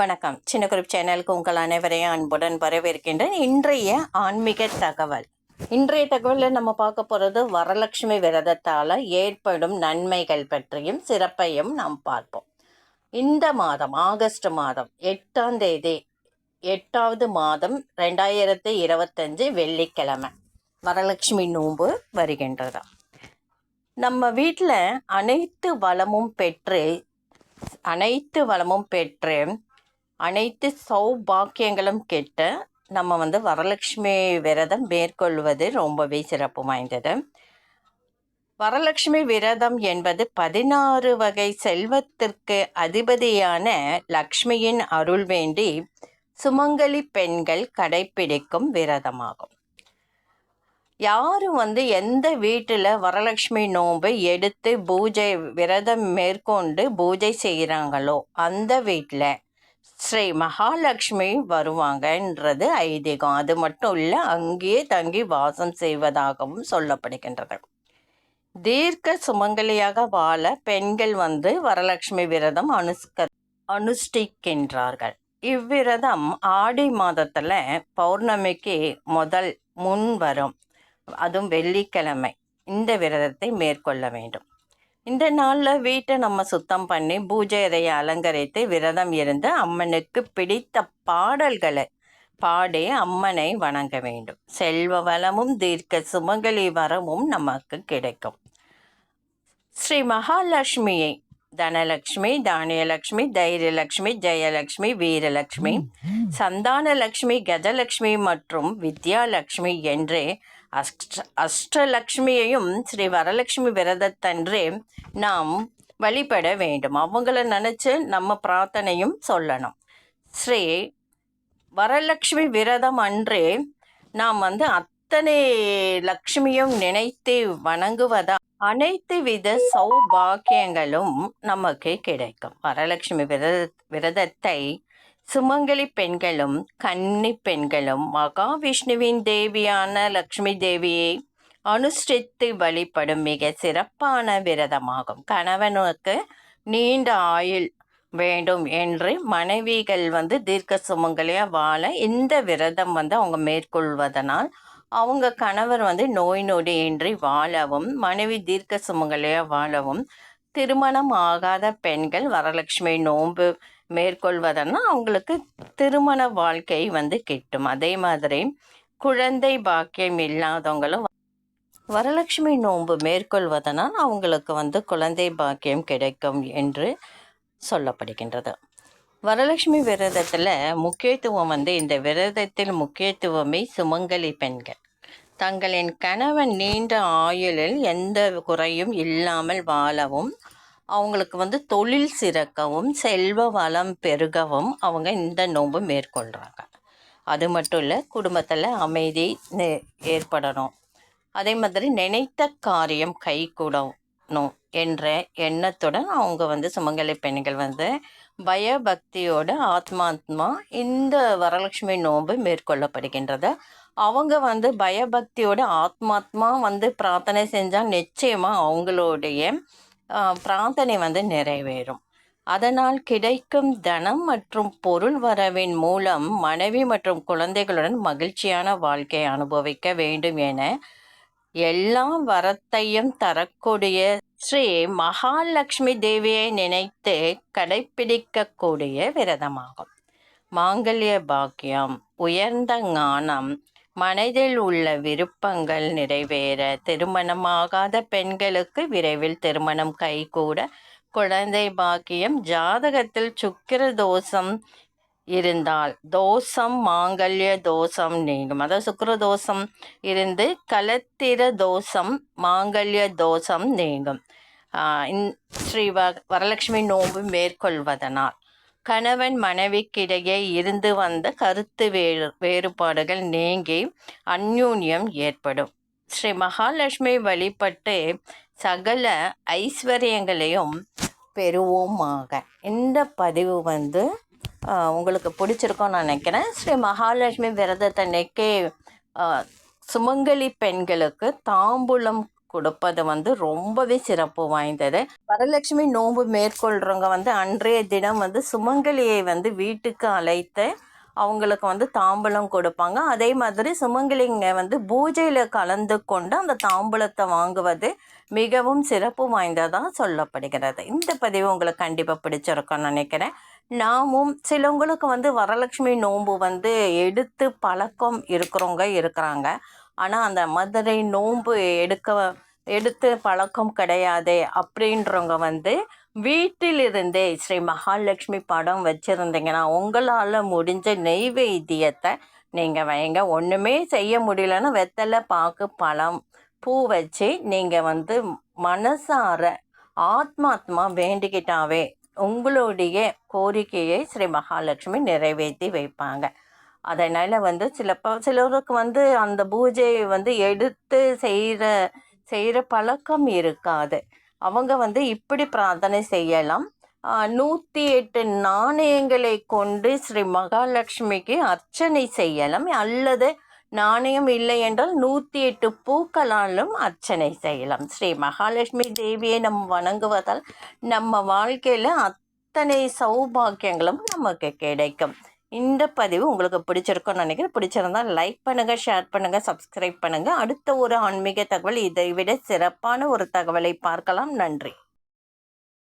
வணக்கம். சின்ன குரூப் சேனலுக்கு உங்கள் அனைவரையும் அன்புடன் வரவேற்கின்றேன். இன்றைய ஆன்மீக தகவல். இன்றைய தகவலில் நம்ம பார்க்க போகிறது வரலட்சுமி விரதத்தால் ஏற்படும் நன்மைகள் பற்றியும் சிறப்பையும் நாம் பார்ப்போம். இந்த மாதம் ஆகஸ்ட் மாதம் எட்டாம் தேதி எட்டாவது மாதம் ரெண்டாயிரத்தி இருபத்தஞ்சு வெள்ளிக்கிழமை. வரலட்சுமி நோன்பு வருகின்றதா? நம்ம வீட்டில் அனைத்து வளமும் பெற்று அனைத்து வளமும் பெற்று அனைத்து சௌபாக்கியங்களும் கெட்ட நம்ம வந்து வரலட்சுமி விரதம் மேற்கொள்வது ரொம்பவே சிறப்பு வாய்ந்தது. வரலட்சுமி விரதம் என்பது பதினாறு வகை செல்வத்திற்கு அதிபதியான லக்ஷ்மியின் அருள் வேண்டி சுமங்கலி பெண்கள் கடைப்பிடிக்கும் விரதமாகும். யாரும் வந்து எந்த வீட்டில் வரலட்சுமி நோன்பை எடுத்து பூஜை விரதம் மேற்கொண்டு பூஜை செய்கிறாங்களோ அந்த வீட்டில் ஸ்ரீ மகாலட்சுமி வருவாங்கன்றது ஐதீகம். அது மட்டும் இல்லை அங்கேயே தங்கி வாசம் செய்வதாகவும் சொல்லப்படுகின்றது. தீர்க்க சுமங்கலியாக வாழ பெண்கள் வந்து வரலட்சுமி விரதம் அனுஷ்க அனுஷ்டிக்கின்றார்கள். இவ்விரதம் ஆடி மாதத்தில் பௌர்ணமிக்கு முதல் முன் வரும். அதுவும் வெள்ளிக்கிழமை. இந்த விரதத்தை மேற்கொள்ள வேண்டும். இந்த நாளில் வீட்டை நம்ம சுத்தம் பண்ணி பூஜை அறையை அலங்கரித்து விரதம் இருந்து அம்மனுக்கு பிடித்த பாடல்களை பாடி அம்மனை வணங்க வேண்டும். செல்வ வளமும் தீர்க்க சுமங்கலி வரமும் நமக்கு கிடைக்கும். ஸ்ரீ மகாலட்சுமியை தனலக்ஷ்மி தானியலக்ஷ்மி தைரியலக்ஷ்மி ஜெயலக்ஷ்மி வீரலக்ஷ்மி சந்தானலக்ஷ்மி கஜலக்ஷ்மி மற்றும் வித்யாலக்ஷ்மி என்று அஷ்ட அஷ்டலக்ஷ்மியையும் ஸ்ரீ வரலட்சுமி விரதத்தன்றே நாம் வழிபட வேண்டும். அவங்கள நினச்சி நம்ம பிரார்த்தனையும் சொல்லணும். ஸ்ரீ வரலட்சுமி விரதம் அன்றே நாம் வந்து அத்தனை லக்ஷ்மியும் நினைத்து வணங்குவதா? அனைத்து வித சௌபாக்கியங்களும் நமக்கு கிடைக்கும். வரலட்சுமி விரத விரதத்தை சுமங்கலி பெண்களும் கன்னி பெண்களும் மகாவிஷ்ணுவின் தேவியான லக்ஷ்மி தேவியை அனுஷ்டித்து வழிபடும் மிக சிறப்பான விரதமாகும். கணவனுக்கு நீண்ட ஆயுள் வேண்டும் என்று மனைவிகள் வந்து தீர்க்க சுமங்கலியாக வாழ இந்த விரதம் வந்து அவங்க மேற்கொள்வதனால் அவங்க கணவர் வந்து நோய் நொடியின்றி வாழவும் மனைவி தீர்க்க சுமங்கலியாக வாழவும் திருமணம் ஆகாத பெண்கள் வரலட்சுமி நோன்பு மேற்கொள்வதனால் அவங்களுக்கு திருமண வாழ்க்கை வந்து கிட்டும். அதே மாதிரி குழந்தை பாக்கியம் இல்லாதவங்களும் வரலட்சுமி நோன்பு மேற்கொள்வதனால் அவங்களுக்கு வந்து குழந்தை பாக்கியம் கிடைக்கும் என்று சொல்லப்படுகின்றது. வரலட்சுமி விரதத்தில் முக்கியத்துவம் வந்து இந்த விரதத்தில் முக்கியத்துவமே சுமங்கலி பெண்கள். தங்களின் கணவன் நீண்ட ஆயுளில் எந்த குறையும் இல்லாமல் வாழவும் அவங்களுக்கு வந்து தொழில் சிறக்கவும் செல்வ வளம் பெருகவும் அவங்க இந்த நோன்பு மேற்கொள்கிறாங்க அது மட்டும் இல்லை குடும்பத்தில் அமைதி ஏற்படணும். அதே மாதிரி நினைத்த காரியம் கைகூடணும் என்ற எண்ணத்துடன் அவங்க வந்து சுமங்கலி பெண்கள் வந்து பயபக்தியோட ஆத்மாத்மா இந்த வரலட்சுமி நோன்பு மேற்கொள்ளப்படுகின்றது. அவங்க வந்து பயபக்தியோட ஆத்மாத்மா வந்து பிரார்த்தனை செஞ்சால் நிச்சயமாக அவங்களுடைய பிரார்த்தனை வந்து நிறைவேறும். அதனால் கிடைக்கும் தனம் மற்றும் பொருள் வரவின் மூலம் மனைவி மற்றும் குழந்தைகளுடன் மகிழ்ச்சியான வாழ்க்கையை அனுபவிக்க வேண்டும் என எல்லா வரத்தையும் தரக்கூடிய ஸ்ரீ மகாலட்சுமி தேவியை நினைத்து கடைப்பிடிக்கக்கூடிய விரதமாகும். மாங்கல்ய பாக்கியம் உயர்ந்த ஞானம் மனதில் உள்ள விருப்பங்கள் நிறைவேற திருமணமாகாத பெண்களுக்கு விரைவில் திருமணம் கைகூட குழந்தை பாக்கியம் ஜாதகத்தில் சுக்கிர தோஷம் இருந்தால் தோஷம் மாங்கல்ய தோஷம் நீங்கும். அதாவது சுக்கர தோஷம் இருந்து கலத்திர தோஷம் மாங்கல்ய தோஷம் நீங்கும். ஸ்ரீ வரலட்சுமி நோன்பு மேற்கொள்வதனால். கணவன் மனைவிக்கிடையே இருந்து வந்த கருத்து வேறு வேறுபாடுகள் நீங்கி அந்யூன்யம் ஏற்படும். ஸ்ரீ மகாலட்சுமி வழிபட்டு சகல ஐஸ்வர்யங்களையும் பெறுவோமாக. இந்த பதிவு வந்து உங்களுக்கு பிடிச்சிருக்கோன்னு நான் நினைக்கிறேன். ஸ்ரீ மகாலட்சுமி விரதத்தை சுமங்கலி பெண்களுக்கு தாம்பூலம் கொடுப்பது வந்து ரொம்பவே சிறப்பு வாய்ந்தது. வரலட்சுமி நோன்பு மேற்கொள்கிறவங்க வந்து அன்றைய தினம் வந்து சுமங்கலியை வந்து வீட்டுக்கு அழைத்து அவங்களுக்கு வந்து தாம்பூலம் கொடுப்பாங்க. அதே மாதிரி சுமங்கலிங்க வந்து பூஜையில் கலந்து கொண்டு அந்த தாம்பூலத்தை வாங்குவது மிகவும் சிறப்பு வாய்ந்ததாக சொல்லப்படுகிறது. இந்த பதிவு உங்களுக்கு கண்டிப்பாக பிடிச்சிருக்கும்னு நினைக்கிறேன். நாமும் சிலவங்களுக்கு வந்து வரலட்சுமி நோன்பு வந்து எடுத்து பழக்கம் இருக்கிறவங்க இருக்கிறாங்க. ஆனால் அந்த மதுரை நோன்பு எடுக்க எடுத்து பழக்கம் கிடையாது அப்படின்றவங்க வந்து வீட்டிலிருந்தே ஸ்ரீ மகாலட்சுமி படம் வச்சுருந்தீங்கன்னா உங்களால் முடிஞ்ச நெய்வேத்தியத்தை நீங்கள் வைங்க. ஒன்றுமே செய்ய முடியலன்னா வெத்தலை பாக்கு பழம் பூ வச்சு நீங்கள் வந்து மனசார ஆத்மாத்மா வேண்டிக்கிட்டாவே உங்களுடைய கோரிக்கையை ஸ்ரீ மகாலட்சுமி நிறைவேற்றி வைப்பாங்க. அதனால் வந்து சில ப சிலருக்கு வந்து அந்த பூஜையை வந்து எடுத்து செய்கிற செய்கிற பழக்கம் இருக்காது. அவங்க வந்து இப்படி பிரார்த்தனை செய்யலாம். நூற்றி எட்டு நாணயங்களை கொண்டு ஸ்ரீ மகாலட்சுமிக்கு அர்ச்சனை செய்யலாம். அல்லது நாணயம் இல்லை என்றால் நூற்றி எட்டு பூக்களாலும் அர்ச்சனை செய்யலாம். ஸ்ரீ மகாலட்சுமி தேவியை நம் வணங்குவதால் நம்ம வாழ்க்கையில் அத்தனை சௌபாக்கியங்களும் நமக்கு கிடைக்கும். இந்த பதிவு உங்களுக்கு பிடிச்சிருக்கும்னு நினைக்கிறேன். பிடிச்சிருந்தா லைக் பண்ணுங்கள் ஷேர் பண்ணுங்கள் சப்ஸ்கிரைப் பண்ணுங்கள் அடுத்த ஒரு ஆன்மீக தகவல் இதை விட சிறப்பான ஒரு தகவலை பார்க்கலாம். நன்றி.